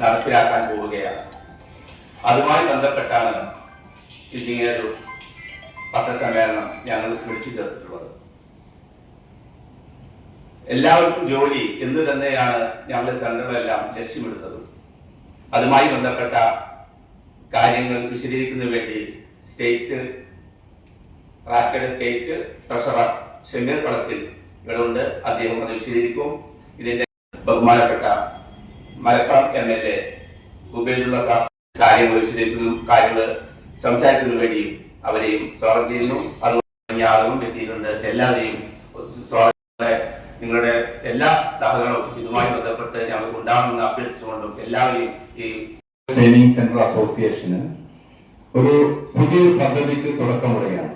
നടപ്പിലാക്കാൻ പോവുകയാണ്. അതുമായി ബന്ധപ്പെട്ടാണ് ഇങ്ങനെയൊരു പത്രസമ്മേളനം ഞങ്ങൾ വിളിച്ചു ചേർത്തിട്ടുള്ളത്. എല്ലാവർക്കും ജോലി എന്ന് തന്നെയാണ് ഞങ്ങളുടെ സെന്ററുകളെല്ലാം ലക്ഷ്യമിടുന്നത്. അതുമായി ബന്ധപ്പെട്ട കാര്യങ്ങൾ വിശദീകരിക്കുന്നതിന് വേണ്ടി സ്റ്റേറ്റ് റാക്കഡ് സ്റ്റേറ്റ് ട്രഷറർ ഷമീർ കളത്തിൽ ഇവിടെ ഉണ്ട്. അദ്ദേഹം അത് വിശദീകരിക്കും. ഇതിന്റെ ബഹുമാനപ്പെട്ട Malappuram M L A Ubaidulla sir കാര്യങ്ങൾ വിശദീകരിക്കുന്നു കാര്യങ്ങൾ സംസാരിക്കുന്നതിനു വേണ്ടിയും അവരെയും സ്വാഗതം ചെയ്യുന്നു. അതുപോലെ ആളുകളും എത്തിയിട്ടുണ്ട്. എല്ലാവരെയും സ്വാഗതം. നിങ്ങളുടെ എല്ലാ സഹകരണവും ഇതുമായി ബന്ധപ്പെട്ട് ഞങ്ങൾക്ക് ഉണ്ടാകുമെന്ന് അഭ്യർത്ഥിച്ചുകൊണ്ടും എല്ലാവരെയും ഈ ട്രെയിനിങ് സെന്റർ അസോസിയേഷന് ഒരു പുതിയ പദ്ധതിക്ക് തുടക്കമുറയാണ്.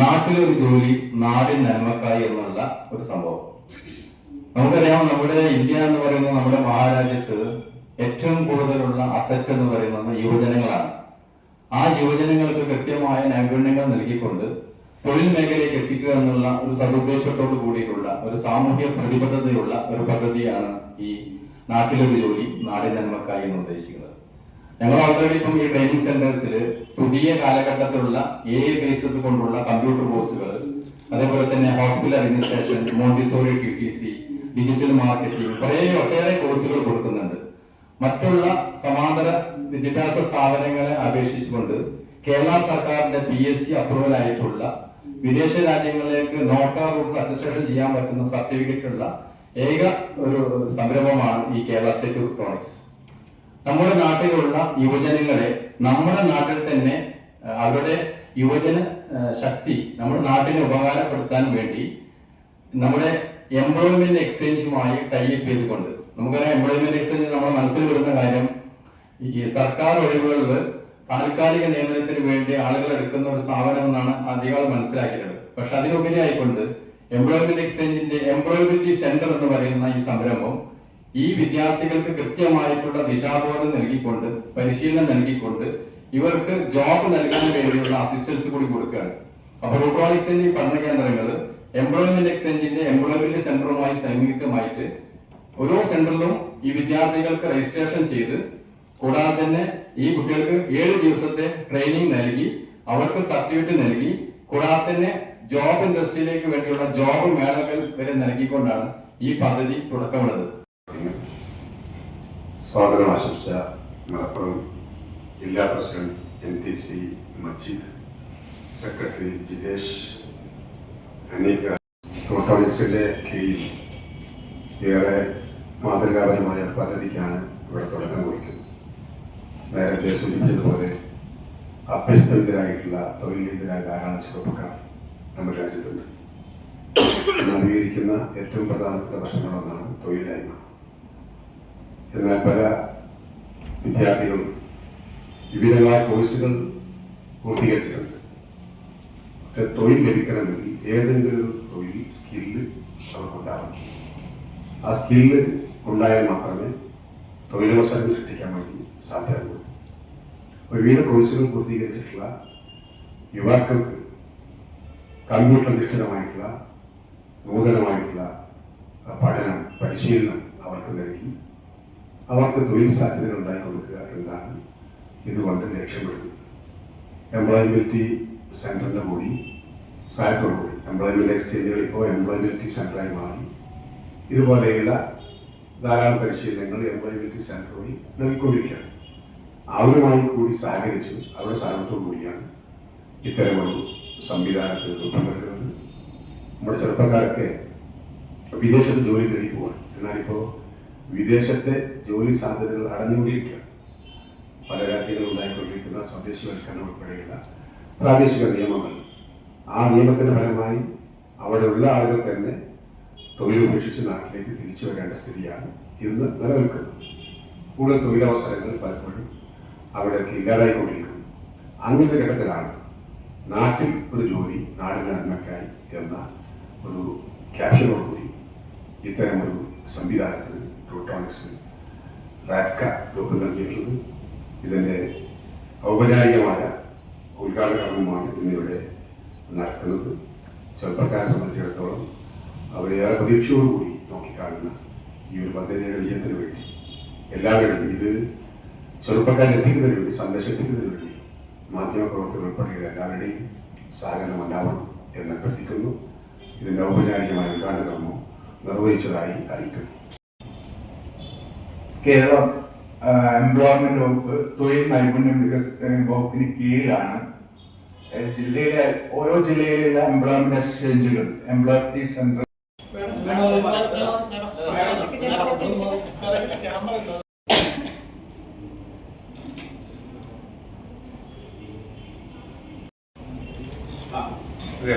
നാട്ടിലൊരു ജോലി നാടിൻ നന്മക്കായി എന്നുള്ള ഒരു സംഭവം. നമുക്കറിയാം നമ്മുടെ ഇന്ത്യ എന്ന് പറയുന്നത് നമ്മുടെ മഹാരാജ്യത്ത് ഏറ്റവും കൂടുതലുള്ള അസറ്റ് എന്ന് പറയുന്നത് യുവജനങ്ങളാണ്. ആ യുവജനങ്ങൾക്ക് കൃത്യമായ നൈപുണ്യങ്ങൾ നൽകിക്കൊണ്ട് തൊഴിൽ മേഖലയിലേക്ക് എത്തിക്കുക എന്നുള്ള ഒരു സദുദ്ദേശത്തോട് കൂടിയിട്ടുള്ള ഒരു സാമൂഹ്യ പ്രതിബദ്ധതയുള്ള ഒരു പദ്ധതിയാണ് ഈ നാട്ടിലൊരു ജോലി നാടിന്റെ നന്മക്കായി എന്ന് ഉദ്ദേശിക്കുന്നത്. ഞങ്ങൾ ഓൾറെഡി ഇപ്പം ഈ ട്രെയിനിങ് സെന്റേഴ്സിൽ പുതിയ കാലഘട്ടത്തിലുള്ള എ ബേസ്ഡ് കൊണ്ടുള്ള കമ്പ്യൂട്ടർ കോഴ്സുകൾ അതേപോലെ തന്നെ hospital administration Montessori T T C digital marketing കുറേ ഒട്ടേറെ കോഴ്സുകൾ കൊടുക്കുന്നുണ്ട്. മറ്റുള്ള സമാന്തര വിദ്യാഭ്യാസ സ്ഥാപനങ്ങളെ അപേക്ഷിച്ചുകൊണ്ട് കേരള സർക്കാരിന്റെ പി എസ് സി അപ്രൂവൽ ആയിട്ടുള്ള വിദേശ രാജ്യങ്ങളിലേക്ക് നോക്കാ റൂട്ട്സ് അഡ്മിനിസ്ട്രേഷൻ ചെയ്യാൻ പറ്റുന്ന സർട്ടിഫിക്കറ്റ് ഉള്ള ഏക ഒരു സംരംഭമാണ് ഈ കേരള സ്റ്റേറ്റ് ഇലക്ട്രോണിക്സ് നമ്മുടെ നാട്ടിലുള്ള യുവജനങ്ങളെ നമ്മുടെ നാട്ടിൽ തന്നെ അവരുടെ യുവജന ശക്തി നമ്മുടെ നാട്ടിനെ ഉപകാരപ്പെടുത്താൻ വേണ്ടി നമ്മുടെ എംപ്ലോയ്മെന്റ് എക്സ്ചേഞ്ചുമായി ടൈപ്പ് ചെയ്തുകൊണ്ട്. നമുക്കറിയാം എംപ്ലോയ്മെന്റ് എക്സ്ചേഞ്ച് നമ്മുടെ മനസ്സിൽ വരുന്ന കാര്യം ഈ സർക്കാർ ഒഴിവുകളിൽ താൽക്കാലിക നിയമനത്തിന് വേണ്ടി ആളുകൾ എടുക്കുന്ന ഒരു സ്ഥാപനം എന്നാണ് അധികം മനസ്സിലാക്കിയിട്ടുള്ളത്. പക്ഷെ അതിനുപരി ആയിക്കൊണ്ട് എംപ്ലോയ്മെന്റ് എക്സ്ചേഞ്ചിന്റെ എംപ്ലോയബിലിറ്റി സെന്റർ എന്ന് പറയുന്ന ഈ സംരംഭം ഈ വിദ്യാർത്ഥികൾക്ക് കൃത്യമായിട്ടുള്ള ദിശാബോധം നൽകിക്കൊണ്ട് പരിശീലനം നൽകിക്കൊണ്ട് ഇവർക്ക് ജോബ് നൽകാൻ വേണ്ടിയുള്ള അസിസ്റ്റൻസ് കൂടി കൊടുക്കുകയാണ്. അപ്പൊ റൂട്രോണിക്സിന്റെ ഈ പഠന കേന്ദ്രങ്ങൾ എംപ്ലോയ്മെന്റ് എക്സ്ചേഞ്ചിന്റെ എംപ്ലോയ്മെന്റ് സെന്ററുമായി സംയുക്തമായിട്ട് ഓരോ സെന്ററിലും ഈ വിദ്യാർത്ഥികൾക്ക് രജിസ്ട്രേഷൻ ചെയ്ത് കൂടാതെ തന്നെ ഈ കുട്ടികൾക്ക് ഏഴ് ദിവസത്തെ ട്രെയിനിങ് നൽകി അവർക്ക് സർട്ടിഫിക്കറ്റ് നൽകി കൂടാതെ തന്നെ ജോബ് ഇൻഡസ്ട്രിയിലേക്ക് വേണ്ടിയുള്ള ജോബ് മേളകൾ വരെ നൽകിക്കൊണ്ടാണ് ഈ പദ്ധതി തുടക്കമുള്ളത് സ്വാഗതം ആശംസ. മലപ്പുറം ജില്ലാ president N T C Majeed secretary Jithesh Aneeka പ്രോട്ടോണിക്സിന്റെ കീഴിൽ ഏറെ മാതൃകാപരമായ പദ്ധതിക്കാണ് ഇവിടെ തുടക്കം കുറിക്കുന്നത്. നേരത്തെ സൂചിപ്പിച്ചതുപോലെ അഭ്യസ്തവിതരായിട്ടുള്ള തൊഴിലിതരായ ധാരാളം ചെറുപ്പക്കാർ നമ്മുടെ രാജ്യത്തുണ്ട്. നവീകരിക്കുന്ന ഏറ്റവും പ്രധാനപ്പെട്ട പ്രശ്നങ്ങളൊന്നാണ് തൊഴിലില്ലായ്മ എന്നാൽ പല വിദ്യാർത്ഥികളും വിവിധങ്ങളായ കോഴ്സുകൾ പൂർത്തീകരിച്ചിട്ടുണ്ട്. തൊഴിൽ ലഭിക്കണമെങ്കിൽ ഏതെങ്കിലും ഒരു തൊഴിൽ സ്കില്ല് അവർക്കുണ്ടാവണം. ആ സ്കില്ല് ഉണ്ടായാൽ മാത്രമേ തൊഴിലവസരങ്ങൾ സൃഷ്ടിക്കാൻ വേണ്ടി സാധ്യതയുള്ളൂ. വിവിധ കോഴ്സുകൾ പൂർത്തീകരിച്ചിട്ടുള്ള യുവാക്കൾക്ക് കമ്പ്യൂട്ടർ അധിഷ്ഠിതമായിട്ടുള്ള നൂതനമായിട്ടുള്ള പഠനം പരിശീലനം അവർക്ക് നൽകി. അവർക്ക് തൊഴിൽ സാധ്യതകൾ ഉണ്ടാക്കി കൊടുക്കുക എന്നാണ് ഇതുകൊണ്ട് ലക്ഷ്യമിടുന്നത്. എംപ്ലോയബിലിറ്റി സെന്ററിന്റെ കൂടി സഹായത്തോടു കൂടി എംപ്ലോയ്മെന്റ് എക്സ്ചേഞ്ചുകൾ ഇപ്പോൾ എംപ്ലോയ്മെന്റ് സെന്ററായി മാറി. ഇതുപോലെയുള്ള ധാരാളം പരിശീലനങ്ങൾ എംപ്ലോയ്മെന്റ് സെന്റർ വഴി നൽകിക്കൊണ്ടിരിക്കുകയാണ്. അവരുമായി കൂടി സഹകരിച്ച് അവരുടെ സഹകരണത്തോടു കൂടിയാണ് ഇത്തരമൊരു സംവിധാനത്തിൽ നൽകുന്നത്. നമ്മുടെ ചെറുപ്പക്കാരൊക്കെ വിദേശത്ത് ജോലി തേടി പോവാണ്. എന്നാലിപ്പോൾ വിദേശത്തെ ജോലി സാധ്യതകൾ അടഞ്ഞുകൊണ്ടിരിക്കുകയാണ്. പല രാജ്യങ്ങളിൽ ഉണ്ടായിക്കൊണ്ടിരിക്കുന്ന സ്വദേശിവൽക്കരണം ഉൾപ്പെടെയുള്ള പ്രാദേശിക നിയമമല്ല ആ നിയമത്തിന്റെ ഫലമായി അവിടെയുള്ള ആളുകൾ തന്നെ തൊഴിൽ ഉപേക്ഷിച്ച് നാട്ടിലേക്ക് തിരിച്ചു വരേണ്ട സ്ഥിതിയാണ് ഇന്ന് നിലനിൽക്കുന്നത്. കൂടുതൽ തൊഴിലവസരങ്ങൾ പലപ്പോഴും അവിടെയൊക്കെ ഇല്ലാതായിക്കൊണ്ടിരിക്കുന്നു. അങ്ങനത്തെ ഘട്ടത്തിലാണ് നാട്ടിൽ ഒരു ജോലി നാടിന് നന്മക്കായി എന്ന ഒരു ക്യാപ്ഷനോടുകൂടി ഇത്തരമൊരു സംവിധാനത്തിന് ഇലക്ട്രോണിക്സ് റാക്ക രൂപം നൽകിയിട്ടുള്ളത്. ഇതിന്റെ ഔപചാരികമായ ഉദ്ഘാടന ഇന്നിവിടെ നടക്കുന്നത്. ചെറുപ്പക്കാരെ സംബന്ധിച്ചിടത്തോളം അവരേറെ പ്രതീക്ഷയോടുകൂടി നോക്കിക്കാണുന്ന ഈ ഒരു പദ്ധതിയുടെ വിജയത്തിന് വേണ്ടി എല്ലാവരും ഇത് ചെറുപ്പക്കാരെ എത്തിക്കുന്നതിന് വേണ്ടി സന്ദേശത്തിക്കുന്നതിന് വേണ്ടി മാധ്യമപ്രവർത്തകർ ഉൾപ്പെടെയുള്ള എല്ലാവരുടെയും സഹകരണം ഉണ്ടാവണം എന്ന് അഭ്യർത്ഥിക്കുന്നു ഇതിന്റെ ഔപചാരികമായ ഉദ്ഘാടന നിർവഹിച്ചതായി അറിയിക്കുന്നു. കേരളം എംപ്ലോയ്മെന്റ് വകുപ്പ് തൊഴിൽ നൈപുണ്യം വികസന വകുപ്പിന് കീഴിലാണ്. ജില്ലയിലെ ഓരോ ജില്ലയിലുള്ള എംപ്ലോയ്മെന്റ് എക്സ്ചേഞ്ചുകൾ എംപ്ലോയബിലിറ്റി സെന്റർ അതെ.